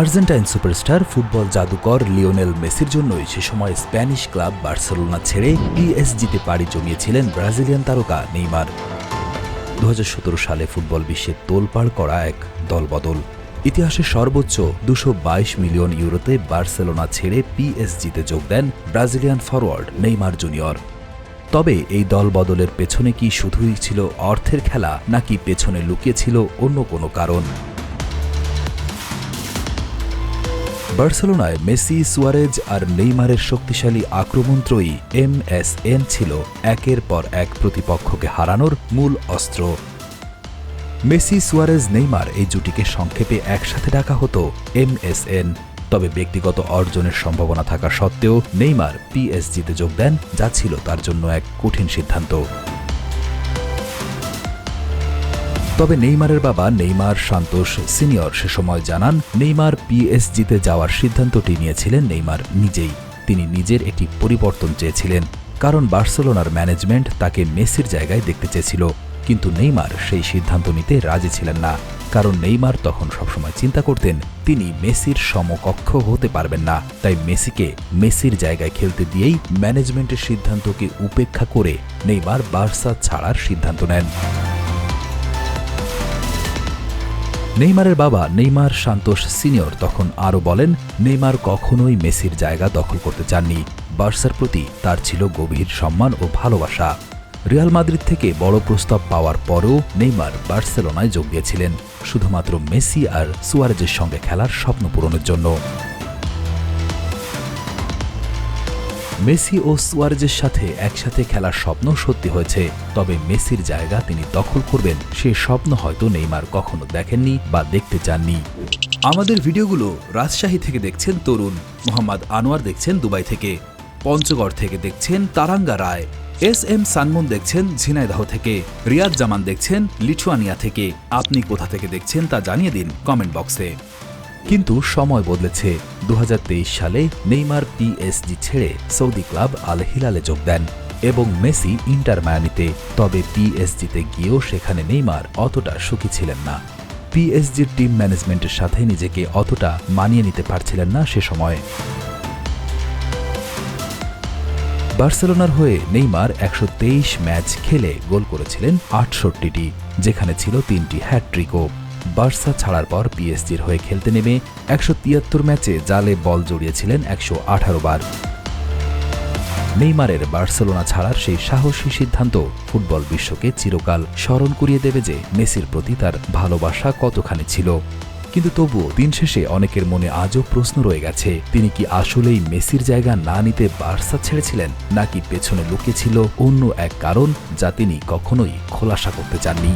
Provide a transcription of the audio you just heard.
Argentine superstar, football জাদুকর Lionel মেসির জন্যই সে সময় স্প্যানিশ ক্লাব বার্সেলোনা ছেড়ে পিএসজিতে পাড়ি জমিয়েছিলেন ব্রাজিলিয়ান তারকা নেইমার। দু হাজার সতেরো সালে ফুটবল বিশ্বে তোলপাড় করা এক দলবদল। ইতিহাসে সর্বোচ্চ দুশো মিলিয়ন ইউরোতে বার্সেলোনা ছেড়ে পিএসজিতে যোগ দেন ব্রাজিলিয়ান ফরওয়ার্ড নেইমার জুনিয়র। তবে এই দল বদলের পেছনে কি শুধুই ছিল অর্থের খেলা, নাকি পেছনে লুকিয়েছিল অন্য কোনো কারণ? বার্সেলোনায় মেসি, সুয়ারেজ আর নেইমারের শক্তিশালী আক্রমণ আক্রমণত্রয়ী এমএসএন ছিল একের পর এক প্রতিপক্ষকে হারানোর মূল অস্ত্র। মেসি, সুয়ারেজ, নেইমার এই জুটিকে সংক্ষেপে একসাথে ডাকা হতো এমএসএন তবে ব্যক্তিগত অর্জনের সম্ভাবনা থাকা সত্ত্বেও নেইমার পিএসজিতে যোগ দেন, যা ছিল তার জন্য এক কঠিন সিদ্ধান্ত। তবে নেইমারের বাবা নেইমার সান্তোষ সিনিয়র সে সময় জানান, নেইমার পিএসজিতে যাওয়ার সিদ্ধান্তটি নিয়েছিলেন নেইমার নিজেই। তিনি নিজের একটি পরিবর্তন চেয়েছিলেন, কারণ বার্সেলোনার ম্যানেজমেন্ট তাকে মেসির জায়গায় দেখতে চেয়েছিল। কিন্তু নেইমার সেই সিদ্ধান্ত নিতে রাজি ছিলেন না, কারণ নেইমার তখন সবসময় চিন্তা করতেন, তিনি মেসির সমকক্ষ হতে পারবেন না। তাই মেসিকে মেসির জায়গায় খেলতে দিয়েই ম্যানেজমেন্টের সিদ্ধান্তকে উপেক্ষা করে নেইমার বার্সা ছাড়ার সিদ্ধান্ত নেন। নেইমারের বাবা নেইমার সান্তোষ সিনিয়র তখন আরও বলেন, নেইমার কখনোই মেসির জায়গা দখল করতে চাননি। বার্সার প্রতি তার ছিল গভীর সম্মান ও ভালোবাসা। রিয়াল মাদ্রিদ থেকে বড় প্রস্তাব পাওয়ার পরও নেইমার বার্সেলোনায় যোগ দিয়েছিলেন, শুধুমাত্র মেসি আর সুয়ারেজের সঙ্গে খেলার স্বপ্ন পূরণের জন্য। মেসি ও সুয়ারেজের সাথে একসাথে খেলার স্বপ্ন সত্যি হয়েছে, তবে মেসির জায়গা তিনি দখল করবেন, সে স্বপ্ন হয়তো নেইমার কখনো দেখেননি বা দেখতে চাননি। আমাদের ভিডিওগুলো রাজশাহী থেকে দেখছেন তরুণ, মোহাম্মদ আনোয়ার দেখছেন দুবাই থেকে, পঞ্চগড় থেকে দেখছেন তারাঙ্গা রায়, এস এম সানমুন দেখছেন ঝিনাইদহ থেকে রিয়াদ জামান দেখছেন লিথুয়ানিয়া থেকে। আপনি কোথা থেকে দেখছেন তা জানিয়ে দিন কমেন্ট বক্সে। কিন্তু সময় বদলেছে। দু হাজার তেইশ সালে নেইমার পিএসজি ছেড়ে সৌদি ক্লাব আল হিলালে যোগ দেন এবং মেসি ইন্টার মায়ামিতে। তবে পিএসজিতে গিয়েও সেখানে নেইমার অতটা সুখী ছিলেন না। পিএসজির টিম ম্যানেজমেন্টের সাথে নিজেকে অতটা মানিয়ে নিতে পারছিলেন না সে সময়ে। বার্সেলোনার হয়ে নেইমার একশো তেইশ ম্যাচ খেলে গোল করেছিলেন আটষট্টিটি, যেখানে ছিল তিনটি হ্যাট্রিকও। বার্সা ছাড়ার পর পিএসজির হয়ে খেলতে নেমে একশো তিয়াত্তর ম্যাচে জালে বল জড়িয়েছিলেন একশো আঠারো বার। নেইমারের বার্সেলোনা ছাড়ার সেই সাহসী সিদ্ধান্ত ফুটবল বিশ্বকে চিরকাল স্মরণ করিয়ে দেবে যে মেসির প্রতি তার ভালোবাসা কতখানি ছিল। কিন্তু তবুও দিন শেষে অনেকের মনে আজও প্রশ্ন রয়ে গেছে, তিনি কি আসলেই মেসির জায়গা না নিতে বার্সা ছেড়েছিলেন, নাকি পেছনে লুকিয়েছিল অন্য এক কারণ যা তিনি কখনোই খোলাসা করতে চাননি?